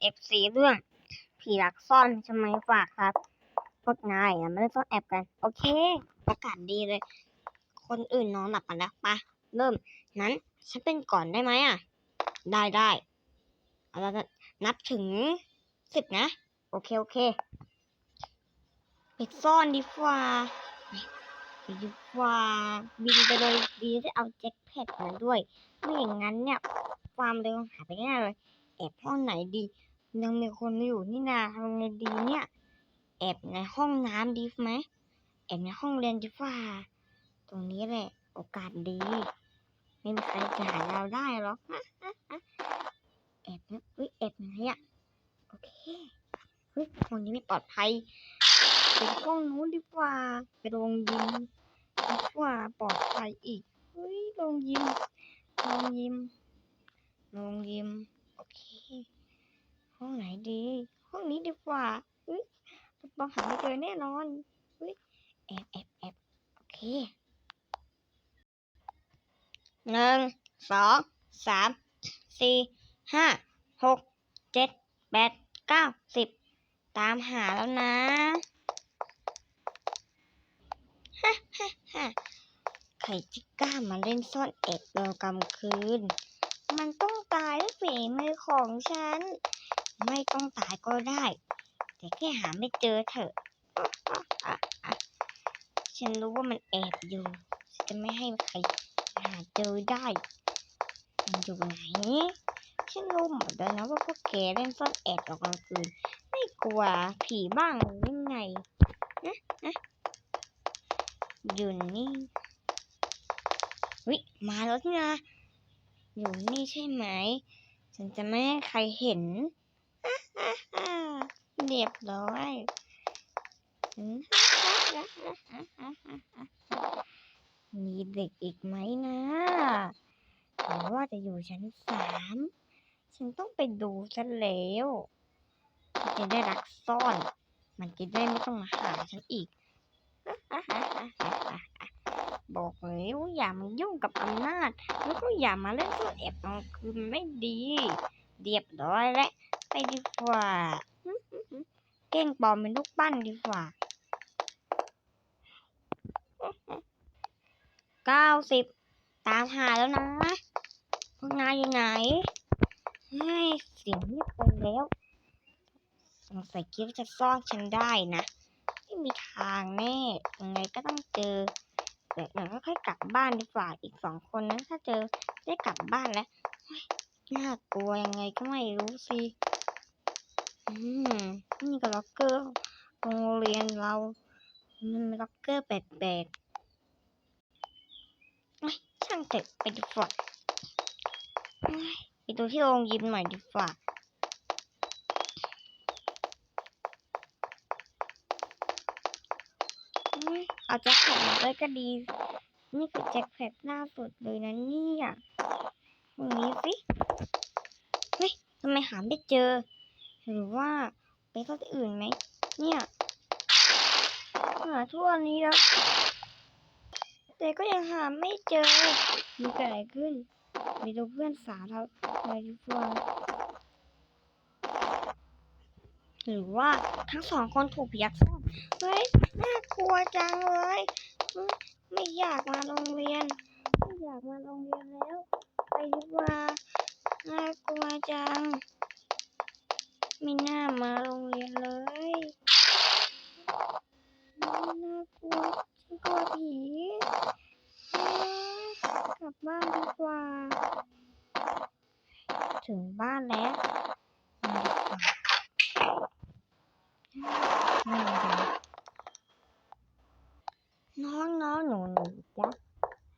เอฟซีเรื่องผีหลักซ่อนใช่ไหมฝากครับ พวกนายอะไม่ได้ต้องแอบกัน โอเคอากาศดีเลย คนอื่นนอนหลับกันแล้วปะเริ่ม นั้นฉันเป็นก่อนได้ไหมอะ ได้ได้เอาละนับถึงสิบนะ โอเค โอเคไปซ่อนดีกว่าดีกว่าบินไปเลยดีจะเอาแจ็คแพดมาด้วย ไม่อย่างนั้นเนี่ย ความเร็วหายไปแน่เลยแอบห้องไหนดี ยังมีคนอยู่นี่นาทำไงดีเนี่ย แอบในห้องน้ำดีไหมแอบในห้องเรียนดีฟ่า ตรงนี้แหละโอกาสดี ไม่มีใครจะหาเราได้หรอกแอบนะเฮ้ยแอบไหนอะโอเคเฮ้ยห้องนี้ไม่ปลอดภัยไปห้องนู้นดีกว่าไปโรงยิมดีกว่าปลอดภัยอีกเฮ้ยโรงยิมโรงยิมโรงยิมโอเค ห้องไหนดี ห้องนี้ดีกว่าเฮ้ยต้องหาไม่เจอแน่นอนเฮ้ยแอบแอบแอบโอเคหนึ่งสองสามสี่ห้าหกเจ็ดแปดเก้าสิบตามหาแล้วนะฮ่าฮ่าฮ่าใครจะกล้ามาเล่นซ่อนแอบตอนกลางคืน มันต้องตายด้วยฝีมือของฉัน ไม่ต้องตายก็ได้ แต่แค่หาไม่เจอเถอะฉันรู้ว่ามันแอบอยู่ฉันจะไม่ให้ใครหาเจอได้ มันอยู่ไหน ฉันรู้หมดแล้วนะว่าพวกแกเล่นซ่อนแอบตอนกลางคืน ไม่กลัวผีบ้างยังไงนะนะอยู่นี่วิมาแล้วนี่นะอยู่นี่ใช่ไหม ฉันจะไม่ให้ใครเห็น เรียบร้อยมีเด็กอีกไหมนะหรือว่าจะอยู่ชั้นสาม ฉันต้องไปดูซะแล้วมันจะได้รักซ่อน มันจะได้ไม่ต้องมาหาฉันอีก บอกเลยว่าอย่ามายุ่งกับอำนาจ แล้วก็อย่ามาเล่นซ่อนแอบตอนกลางคืนไม่ดี เรียบร้อยแล้ว ไปดีกว่า เก้งปลอมเป็นลูกปั้นดีกว่าเก้าสิบตามหาแล้วนะพวกนายอยู่ไหนให้ยเสียงเงียบไปแล้ว สงสัยคิดว่าจะซ่อนฉันได้นะ ไม่มีทางแน่ ยังไงก็ต้องเจอแต่อย่างก็ค่อยกลับบ้านดีกว่า อีกสองคนนั้นถ้าเจอได้กลับบ้านแล้วเฮ้ยน่ากลัวยังไงก็ไม่รู้สิอืม นี่ก็ล็อกเกอร์โรงเรียนเรา มันล็อกเกอร์แปลกๆเฮ้ช่างเถอะไปดีกว่าเฮ้ยไปดูที่โรงยิมหน่อยดีกว่าเฮ้เอาแจ็คแพดมาด้วยก็ดี นี่คือแจ็คแพดล่าสุดเลยนะเนี่ยตรงนี้สิ เฮ้ยทำไมหาไม่เจอ หรือว่าไปเข้าที่อื่นไหม เนี่ยหาทั่วนี้แล้ว แต่ก็ยังหาไม่เจอ มีเกิดอะไรขึ้นไปดูเพื่อนสาวเราไปดีกว่าหรือว่าทั้งสองคนถูกผียักษ์ซ่อนเฮ้ย น่ากลัวจังเลยเฮ้ยไม่อยากมาโรงเรียน ไม่อยากมาโรงเรียนแล้ว ไปดีกว่า น่ากลัวจัง ไม่น่ามาโรงเรียนเลยน่ากลัวฉันกลัวผีกลับบ้านดีกว่า ถึงบ้านแล้วน้องน้องหนูหนูจ๊ะ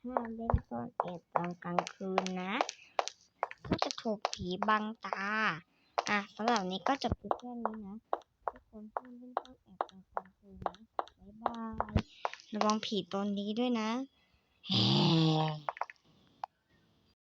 ห้ามเล่นซ่อนแอบตอนกลางคืนนะ ก็จะถูกผีบังตา อะสำหรับนี้ก็จบคลิปแค่นี้นะ ทุกคนห้ามเล่นซ่อนแอบตามกลางคืนนะ บ๊ายบาย ระวังผีตนนี้ด้วยนะ